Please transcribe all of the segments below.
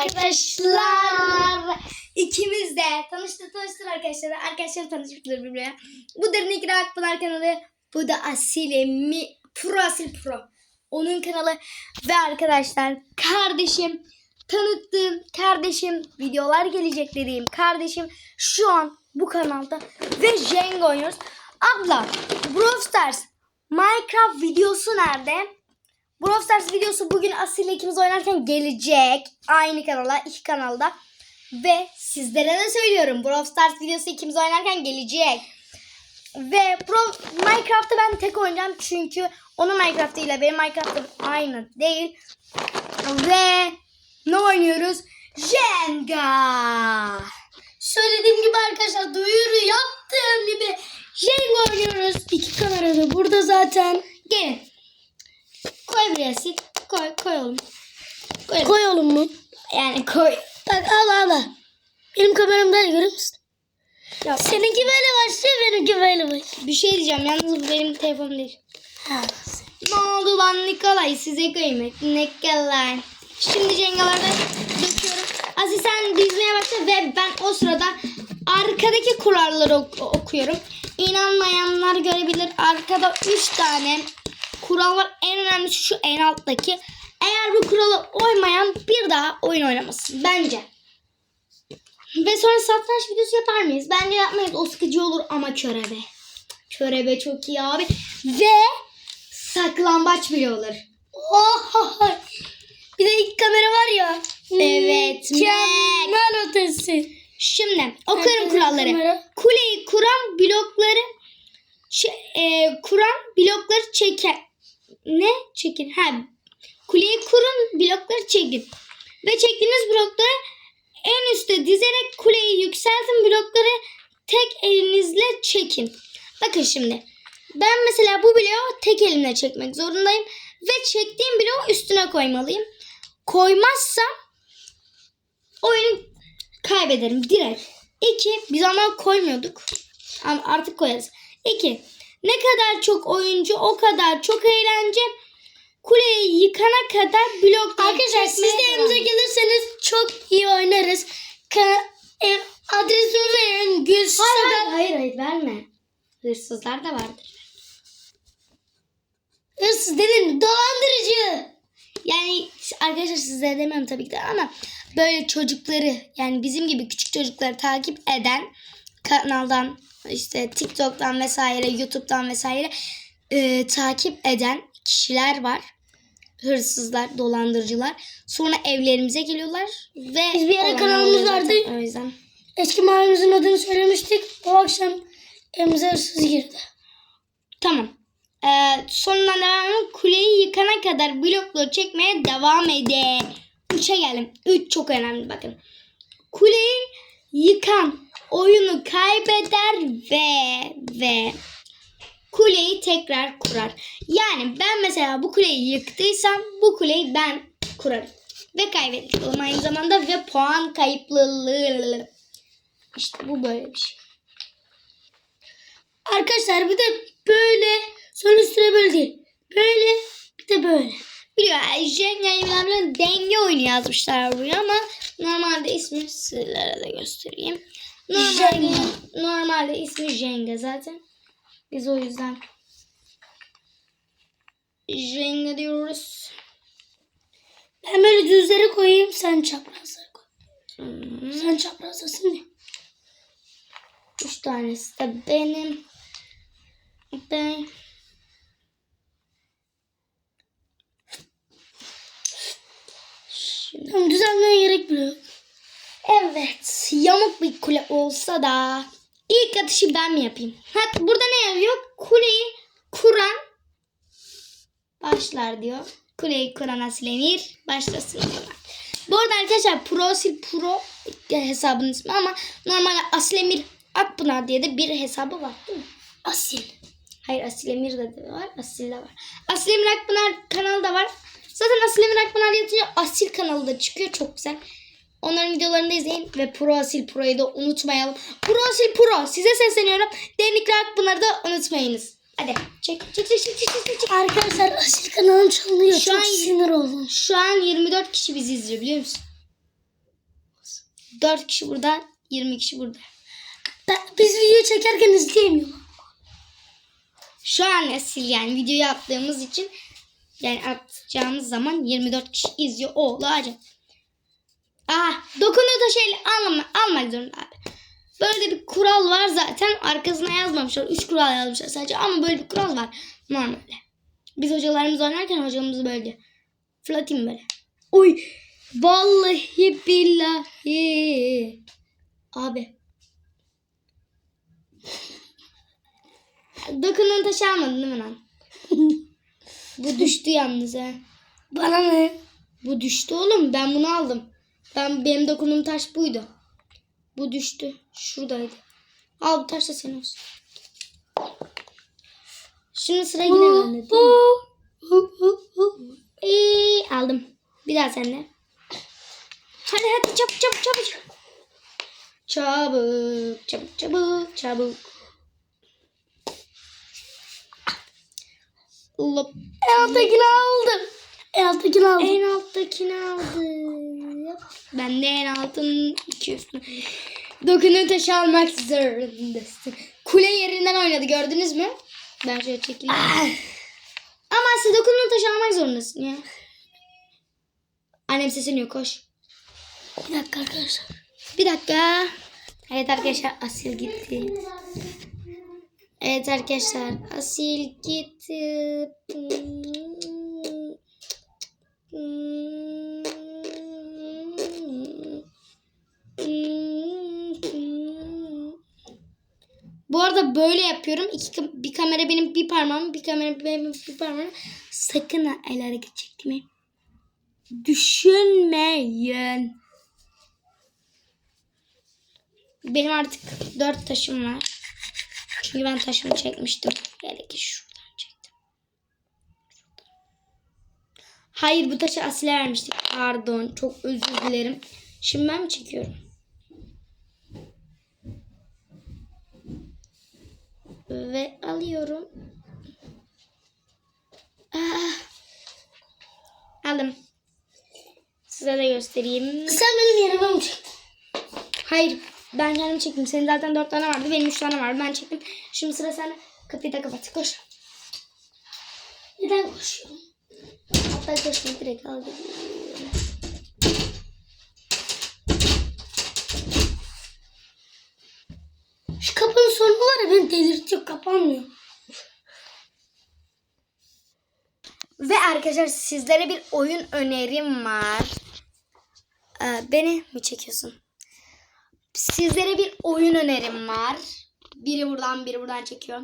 arkadaşlar. İkimiz de tanıştır tanıştır arkadaşlar. Arkadaşlar tanıştırdılar birbirine. Bu Derin İkra Akpınar kanalı. Bu da Asile mi Pro Asil Pro. Onun kanalı. Ve arkadaşlar kardeşim tanıttığım kardeşim videolar gelecek dediğim kardeşim şu an bu kanalda ve Jenga oynuyoruz. Abla Brawl Stars Minecraft videosu nerede? Brawl Stars videosu bugün Asil ile ikimiz oynarken gelecek. Aynı kanala, iki kanalda. Ve sizlere de söylüyorum. Brawl Stars videosu ikimiz oynarken gelecek. Ve Pro Minecraft'ta ben tek oynayacağım çünkü onun Minecraft ile benim Minecraft'ım aynı değil. Ve ne oynuyoruz? Jenga. Söylediğim gibi arkadaşlar duyuru yaptığım gibi Jenga oynuyoruz. İki kamera da burada zaten. Gelin. Koy sil. Koy, koy oğlum. Koy. Koy oğlum mu? Yani koy. Bak al al al. Benim kameramda görüyor musun? Ya, Seninki böyle başlıyor benimki böyle başlıyor. bir şey diyeceğim. Yalnız bu benim telefonum değil. Ha. Ne oldu lan Nikolay? Size kıymet. Nikolay. Şimdi cengalarda döküyorum. Aziz sen dizmeye başla ve ben o sırada arkadaki kuralları ok- okuyorum. İnanmayanlar görebilir. Arkada 3 tane kural var. En önemlisi şu en alttaki. Eğer bu kuralı uymayan bir daha oyun oynamasın. Bence. Ve sonra satranç videosu yapar mıyız? Bence yapmayız. O sıkıcı olur ama körebe. Körebe çok iyi abi. Ve saklambaç bile olur. Oh, bir de ilk kamera var ya. Evet, Mükemmel ötesi. Şimdi okuyorum kuralları. Kuleyi kuran blokları çe- e, kuran blokları çeker. Ne? Çekin. Ha. Kuleyi kurun blokları çekin. Ve çektiğiniz blokları en üste dizerek kuleyi yükseltin blokları tek elinizle çekin. Bakın şimdi. Ben mesela bu bloğu tek elimle çekmek zorundayım. Ve çektiğim bloğu üstüne koymalıyım. Koymazsam oyunu kaybederim direkt. İki, biz ama koymuyorduk. Ama artık koyarız. İki, ne kadar çok oyuncu o kadar çok eğlence. Kuleyi yıkana kadar blok Arkadaşlar siz de yanımıza gelirseniz çok iyi oynarız. Ka- e, adresimi verin. Gülsüz'e Hayır, hayır, hayır, hayır verme. Hırsızlar da vardır. Hırsız dedin dolandırıcı. Yani arkadaşlar sizlere demem tabii ki de ama böyle çocukları yani bizim gibi küçük çocukları takip eden kanaldan işte TikTok'tan vesaire YouTube'dan vesaire e, takip eden kişiler var. Hırsızlar, dolandırıcılar. Sonra evlerimize geliyorlar ve Biz bir ara kanalımız vardı. O yüzden. Eski mahallemizin adını söylemiştik. O akşam evimize hırsız girdi. Tamam. Ee, sonuna devam. Kuleyi yıkana kadar blokları çekmeye devam edin. Üçe geldim. Üç çok önemli bakın. Kuleyi yıkan oyunu kaybeder ve ve kuleyi tekrar kurar. Yani ben mesela bu kuleyi yıktıysam bu kuleyi ben kurarım. Ve kaybederim aynı zamanda ve puan kayıplılığı. İşte bu böyle bir şey. Arkadaşlar bir de böyle sonra üstüne böyle değil. Böyle bir de böyle. Biliyor bilen bilen denge oyunu yazmışlar buraya ama normalde ismi sizlere de göstereyim. Normalde, Jenga. normalde ismi Jenga zaten. Biz o yüzden Jenga diyoruz. Ben böyle düzlere koyayım sen çaprazlara koy. Hmm. Sen çaprazlasın diye. Üç tanesi de benim. Ben Şimdi Tamam düzenlemeye gerek bile yok. Evet, yamuk bir kule olsa da ilk atışı ben mi yapayım? Ha, burada ne yazıyor? Kuleyi kuran başlar diyor. Kuleyi kuran Asilemir başlasın diyorlar. Bu arada arkadaşlar Prosil Pro hesabının ismi ama normalde Asilemir Akpınar diye de bir hesabı var değil mi? Asil. Hayır Asilemir de var, Asil de var. Asilemir Akpınar kanalı da var. Zaten Asilemir Akpınar yazınca Asil kanalı da çıkıyor. Çok güzel. Onların videolarını da izleyin ve Pro Asil Pro'yu da unutmayalım. Pro Asil Pro size sesleniyorum. Derinlikli Akpınar'ı da unutmayınız. Hadi çek çek çek çek çek çek. Arkadaşlar asil kanalım çalınıyor. Şu Çok an- sinir oldum. Şu an 24 kişi bizi izliyor biliyor musun? 4 kişi burada, 20 kişi burada. Ben- biz video çekerken izleyemiyorum. Şu an nesil yani videoyu attığımız için yani atacağımız zaman 24 kişi izliyor olacak. Ah dokunu da şeyle alma, almak zorunda abi. Böyle bir kural var zaten. Arkasına yazmamışlar. 3 kural yazmışlar sadece ama böyle bir kural var. Normalde. Biz hocalarımız oynarken hocamız böyle. Fırlatayım böyle. Oy. Vallahi billahi. Abi. Dokunun taşı almadın değil mi lan? Bu düştü yalnız ha. Bana ne? Bu düştü oğlum. Ben bunu aldım. Ben benim dokunduğum taş buydu. Bu düştü. Şuradaydı. Al bu taş da senin olsun. Şimdi sıra yine bende. Ee, aldım. Bir daha sende. Hadi hadi çabuk çabuk çabuk. çabuk. Çabuk çabuk çabuk. Lop. En alttakini aldım. En alttakini aldım. En alttakini aldım. Ben de en altın iki üstüne. Dokunu taşı almak zorundasın. Kule yerinden oynadı gördünüz mü? Ben şöyle çekeyim. Ama siz dokunun taşı almak zorundasın ya. Annem sesleniyor koş. Bir dakika arkadaşlar. Bir dakika. Evet arkadaşlar Asil gitti. Evet arkadaşlar Asil gitti. Bu arada böyle yapıyorum. İki, bir kamera benim bir parmağım, bir kamera benim bir parmağım. Sakın ha el hareket çekmeyin. Düşünmeyin. Benim artık dört taşım var. Çünkü ben taşımı çekmiştim. Hele ki şuradan çektim. Hayır bu taşı Asil'e vermiştik. Pardon. Çok özür dilerim. Şimdi ben mi çekiyorum? Ve alıyorum. Ah. Aldım. Size de göstereyim. Sen benim yerime mi çektin? Hayır. Ben kendim çektim. Senin zaten dört tane vardı. Benim üç tane vardı. Ben çektim. Şimdi sıra sende. Kapıyı da kapat. Koş. Neden koşuyorum? Hatta koşma direkt al. Şu kapının sorunu var ya beni delirtiyor kapanmıyor. Ve arkadaşlar sizlere bir oyun önerim var. Ee, beni mi çekiyorsun? Sizlere bir oyun önerim var. Biri buradan biri buradan çekiyor.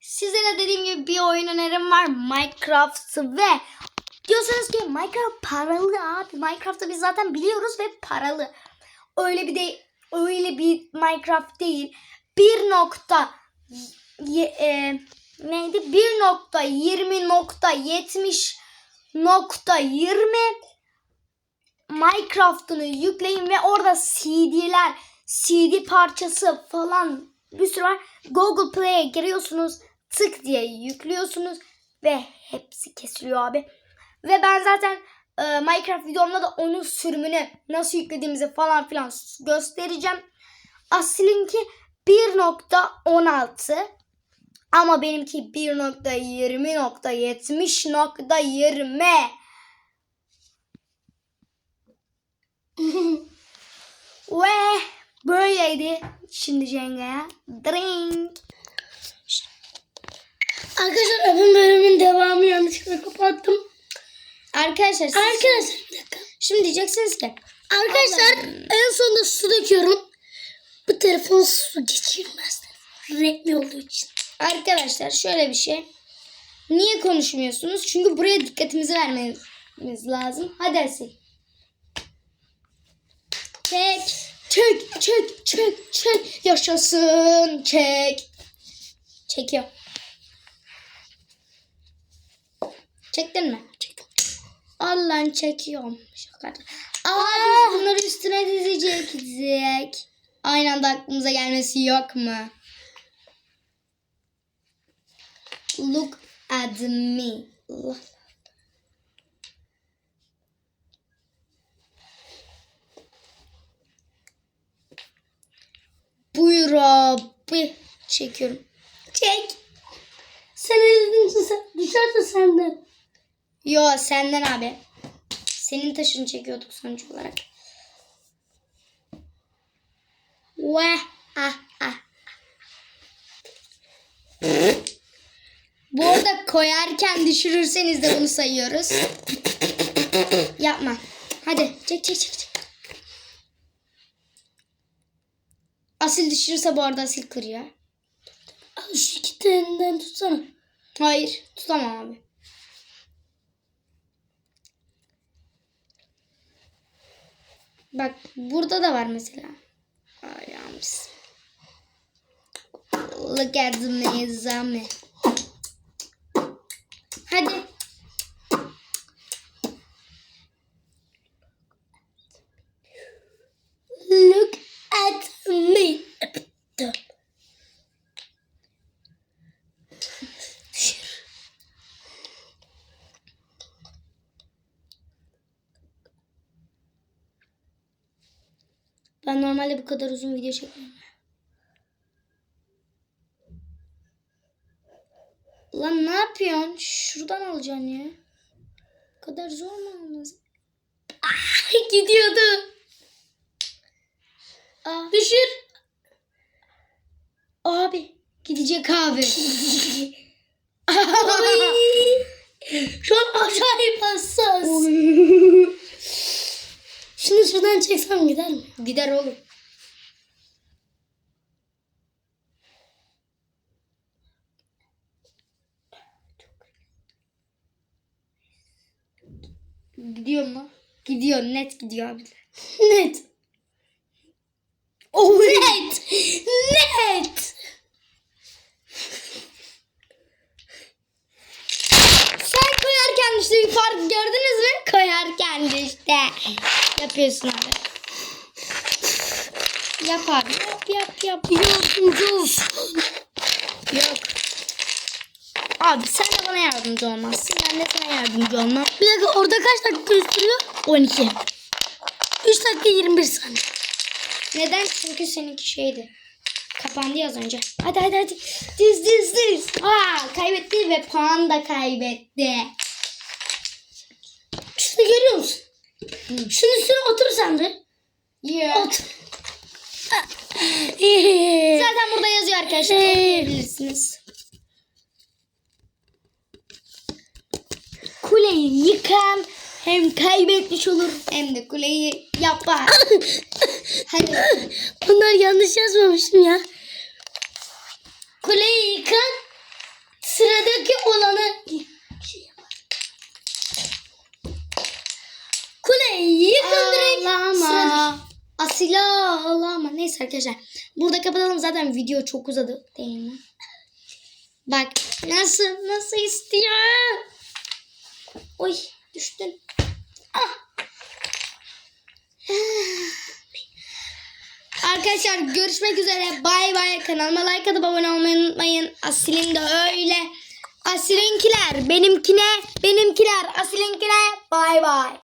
Sizlere dediğim gibi bir oyun önerim var. Minecraft ve diyorsanız ki Minecraft paralı abi. Minecraft'ı biz zaten biliyoruz ve paralı. Öyle bir de öyle bir Minecraft değil. Bir nokta ye- e, neydi? 1.20.70 nokta 20 Minecraft'ını yükleyin ve orada CD'ler, CD parçası falan bir sürü var. Google Play'e giriyorsunuz. Tık diye yüklüyorsunuz ve hepsi kesiliyor abi. Ve ben zaten e, Minecraft videomda da onun sürümünü nasıl yüklediğimizi falan filan göstereceğim. Aslınki 1.16 ama benimki 1.20.70.20 Ve böyleydi. Şimdi Cenga'ya drink. Arkadaşlar öbür bölümün devamı yanlışlıkla kapattım. Arkadaşlar siz Arkadaşlar bir dakika. şimdi diyeceksiniz ki Arkadaşlar en sonunda su döküyorum. Bu telefon su geçirmez. Renkli olduğu için. arkadaşlar şöyle bir şey. Niye konuşmuyorsunuz? Çünkü buraya dikkatimizi vermemiz lazım. Hadi Asil. Çek. Çek, çek, çek, çek. Yaşasın. Çek. Çekiyor. Çektin mi? Çektim. Allah'ın çekiyorum. Şaka. Aa, biz bunları üstüne dizecektik. Aynı anda aklımıza gelmesi yok mu? Look at me. Allah. Rabbi. Çekiyorum. Çek. Sen elini düşerse senden. Yo senden abi. Senin taşını çekiyorduk sonuç olarak. Ve ah ah. Bu arada koyarken düşürürseniz de bunu sayıyoruz. Yapma. Hadi çek çek çek. çek. Asil düşürürse bu arada asil kırıyor. Al şu iki telinden tutsana. Hayır tutamam abi. Bak burada da var mesela. Look at the mezame. Hadi. Look at me. Ben normalde bu kadar uzun video çekmiyorum. Lan ne yapıyorsun? Şuradan alacaksın ya. Bu kadar zor mu olmaz? Gidiyordu. Aa, Düşür. abi gidecek abi. Şu an acayip hassas. Şunu şuradan çeksem gider mi? Gider oğlum. Gidiyor mu? Gidiyor net gidiyor abi. Net. Oh, Net. Net. Sen koyarken işte bir fark gördünüz mü? Koyarken işte. Yapıyorsun abi. Yap abi. Yap yap yap. Olsun. Yok. Abi sen de bana yardımcı olmazsın. Ben de sana yardımcı olmam. Bir dakika orada kaç dakika gösteriyor? 12. 3 dakika 21 saniye. Neden? Çünkü seninki şeydi. Kapandı ya az önce. Hadi hadi hadi. Diz diz diz. Aa, kaybetti ve puan da kaybetti. Şunu görüyor musun? Şunun üstüne otur sen de. Yeah. Otur. Zaten burada yazıyor arkadaşlar. Ee. Okuyabilirsiniz. Kuleyi yıkan hem kaybetmiş olur hem de kuleyi yapar. Hadi. Bunlar yanlış yazmamışım ya. Kuleyi yıkan sıradaki olanı şey. Kuleyi yıkan direkt sıradaki. Asila ağlama. Neyse arkadaşlar. Burada kapatalım. Zaten video çok uzadı. Değil mi? Bak. Nasıl? Nasıl istiyor? Oy. Düştün. Ah. Arkadaşlar görüşmek üzere. Bay bay. Kanalıma like atıp abone olmayı unutmayın. Asil'in de öyle. Asil'inkiler benimkine, benimkiler Asil'inkine. Bay bay.